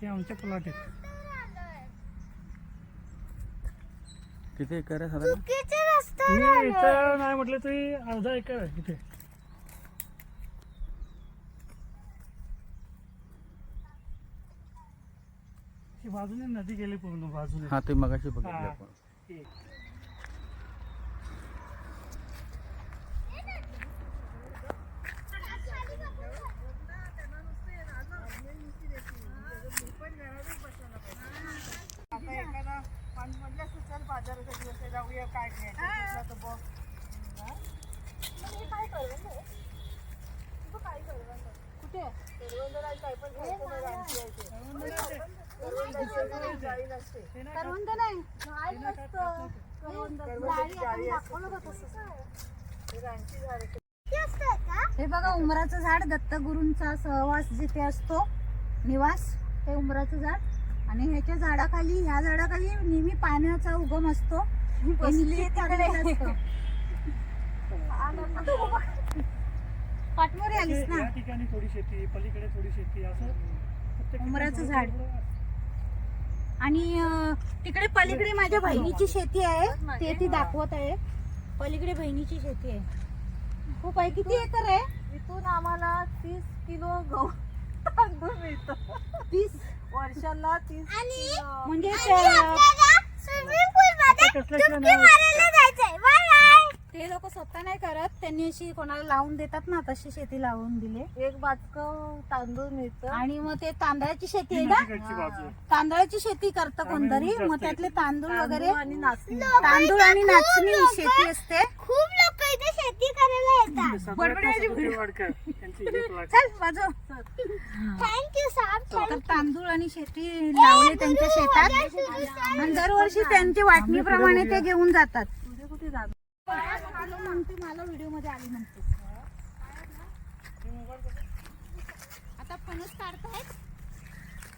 ते आमच्या प्लॉट आहेत. किती एकर आहे साधारण? मी इथं नाही म्हटलं तरी अर्धा एकर आहे इथे. ही बाजूने नदी गेली पूर्ण बाजूने. हा ते मगाशी बघितलं हा. आपण. ही. आता एखादा माणूस म्हटलं असतं, चल बाजाराचा दिवस आहे, जाऊया काय घ्यायचं म्हटलं तर बघ. हा? कुठे? करवंदाला काय पण खायचं नाही, रानटी आहे ते. करवंदाची जाळी नसते. करवंद नाही झाड नसतं करवंद करवंदाची जाळी जाळी आपण असते. दाखवलं का तसं ते रानटी झाड आहे. हे बघा उमराचं झाड दत्तगुरूंचा सहवास जिथे असतो निवास ते उमराचं झाड आणि ह्याच्या झाडाखाली ह्या झाडाखाली नेहमी पाण्याचा उगम असतो असतं. पाठमोरी आलीस ना? या ठिकाणी थोडी शेती पलीकडे थोडी शेती असं उमराचं झाड. आणि तिकडे पलीकडे माझ्या बहिणीची शेती आहे. ते ती दाखवत आहे. पलीकडे बहिणीची शेती आहे. खूप आहे. किती एकर आहे? इथून आम्हाला तीस किलो गहू तांदूळ मिळतं. तीस? वर्षाला तीस म्हणजे ते लोक स्वतः नाही करत. त्यांनी अशी कोणाला लावून देतात ना तशी शेती लावून दिले. एक बाचक तांदूळ मिळतं. आणि मग ते तांदळाची शेती आहे ना. तांदळाची शेती करतं कोणतरी. मग त्यातले तांदूळ वगैरे तांदूळ आणि नाचणी. तांदूळ आणि नाचणी शेती असते. खूप लोक इथे शेती करायला चल थँक्यू तर तांदूळ आणि शेती लावले त्यांच्या शेतात. आणि दरवर्षी त्यांची वाटणीप्रमाणे ते घेऊन जातात. तुझे कुठे जात मला म्हणते मला व्हिडिओमध्ये आली म्हणते आता फणस काढतायत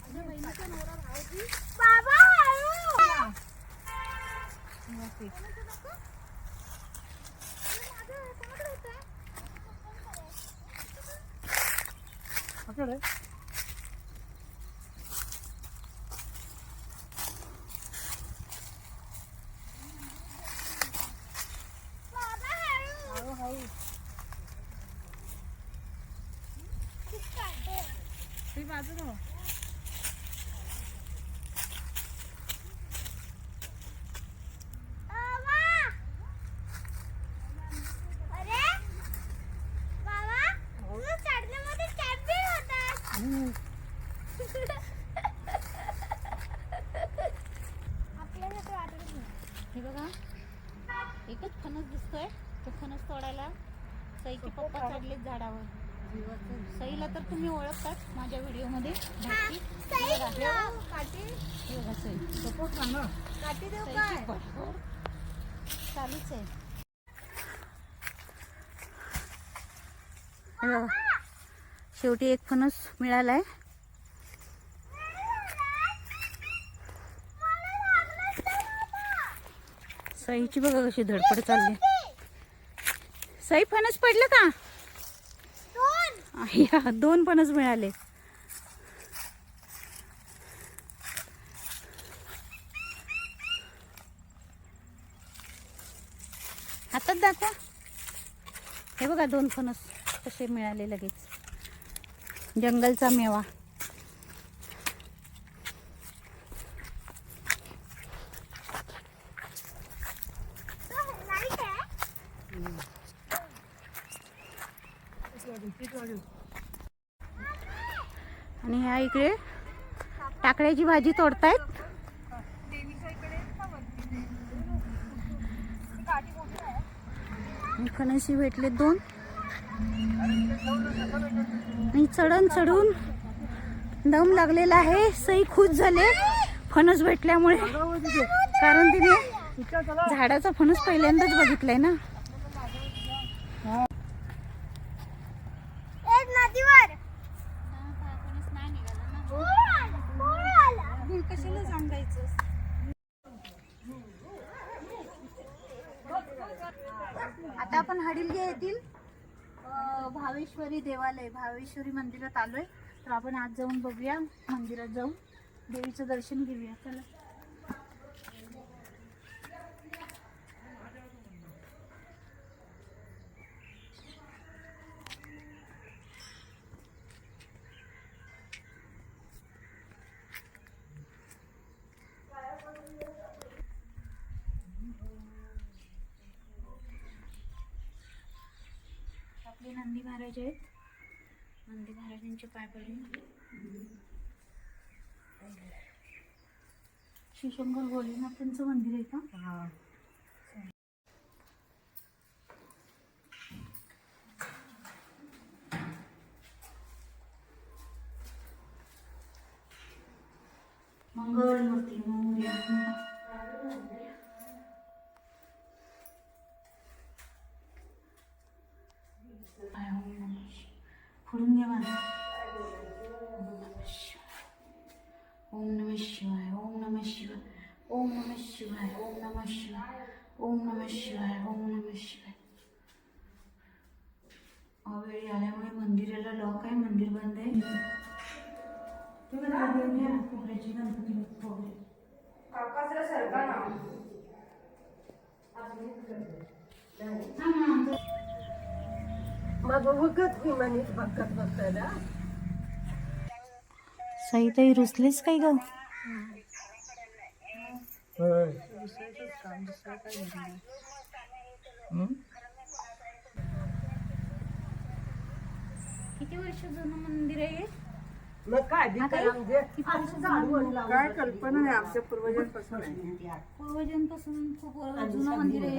माझ्या बहिणीचा नवरा भाऊजी बाबा हळू पकड आहे. बाबा हळू ती बाजू हो. बाबा अरे बाबा तुझं चढण्यामध्ये कॅम्पिंग होतात आपल्यासाठी वाटत नाही हे बघा. एकच फणस दिसतोय. तो फणस तोडायला सईचे पप्पा चढलेत झाडावर. सईला तर तुम्ही ओळखतात माझ्या व्हिडिओमध्ये. हे. हे चालूच आहे. हे. शेवटी एक फणस मिळालाय. साईची बघा कशी धडपड चालली. साई फणस पडलं का? या दोन फणस मिळाले. हातात दाखवा. हे बघा दोन फणस कसे मिळाले लगेच. जंगलचा मेवा नाही काय आणि ह्या इकडे टाकळ्याची भाजी तोडतायत. कणशी भेटले दोन. आणि चढण चढून दम लागलेला आहे. सई खुश झाले. फणस भेटल्यामुळे. कारण तिने झाडाचा फणस पहिल्यांदाच बघितलाय ना. आता आपण हडिलगे येथील येतील भावेश्वरी देवालय भावेश्वरी मंदिरात आलोय. तर आपण आज जाऊन बघूया मंदिरात जाऊन देवीचं दर्शन घेऊया. चला. नंदी महाराज आहेत. नंदी महाराजांचे पाय पडले. शिवशंकर भोलेनाथांचं मंदिर आहे का? मंगळ मूर्ती शिवाय. ओम नमः शिवाय. ओम नमः शिवाय. ओम नमः शिवाय. अवेळी आल्यामुळे मंदिराला लॉक आहे मंदिर बंद आहे. गणपती सरका ना. मग बघत मी म्हणीत बघत बघतायला. सईताई रुसलीस काय ग? किती वर्ष जुनं मंदिर आहे हे? मग काय बी आता करा म्हणजे किती वर्ष जुनं काय कल्पना आहे आमच्या पूर्वजांपासून? आहे पूर्वजांपासून खूप जुनं मंदिर आहे.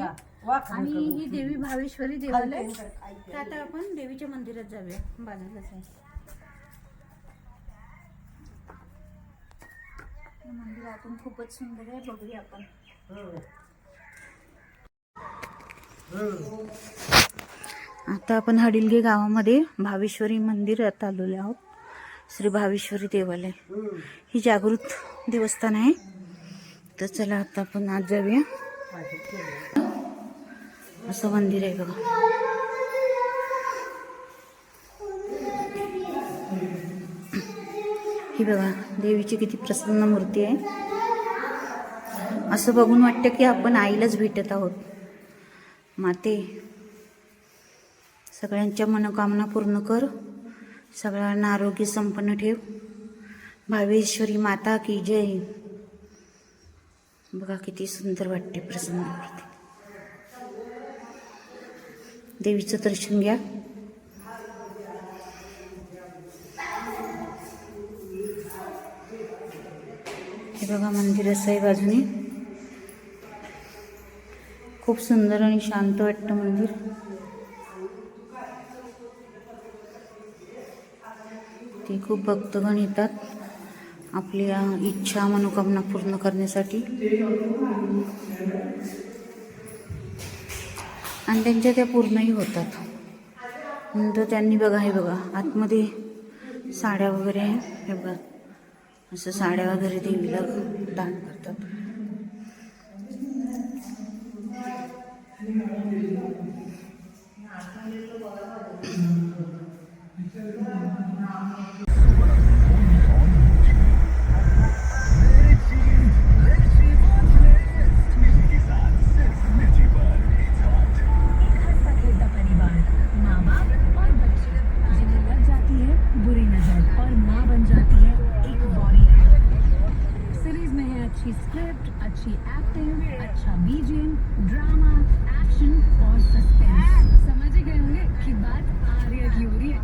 आणि ही देवी भावेश्वरी देवालय तर आता आपण देवीच्या मंदिरात जाऊया. बाजूलाच आहे हे मंदिर आतून खूपच सुंदर आहे बघूया आपण. आता आपण हडिलगे गावामध्ये भावेश्वरी मंदिरात आलेलो आहोत. श्री भावेश्वरी देवालय. ही जागृत देवस्थान आहे. तर चला आता आपण आज जाऊया. असं मंदिर आहे बघा. ही बघा देवीची किती प्रसन्न मूर्ती आहे. असं बघून वाटतं की आपण आईलाच भेटत आहोत. माते सगळ्यांच्या मनोकामना पूर्ण कर. सगळ्यांना आरोग्य संपन्न ठेव. भावेश्वरी माता की जय. बघा किती सुंदर वाटते प्रसन्न मूर्ती. देवीचं दर्शन घ्या. हे बघा मंदिर असं आहे बाजूने. खूप सुंदर आणि शांत वाटतं मंदिर. ते खूप भक्तगण येतात आपल्या इच्छा मनोकामना पूर्ण करण्यासाठी. आणि त्यांच्या त्या पूर्णही होतात. नंतर त्यांनी बघा हे बघा आतमध्ये साड्या वगैरे आहे हे बघा. असं साड्या वगैरे देवीला दान करतात. अच्छी स्क्रिप्ट अच्छी एक्टिंग अच्छा बीजिंग ड्रामा एक्शन और सस्पेंस समझ गए होंगे कि बात आर्या की हो रही है।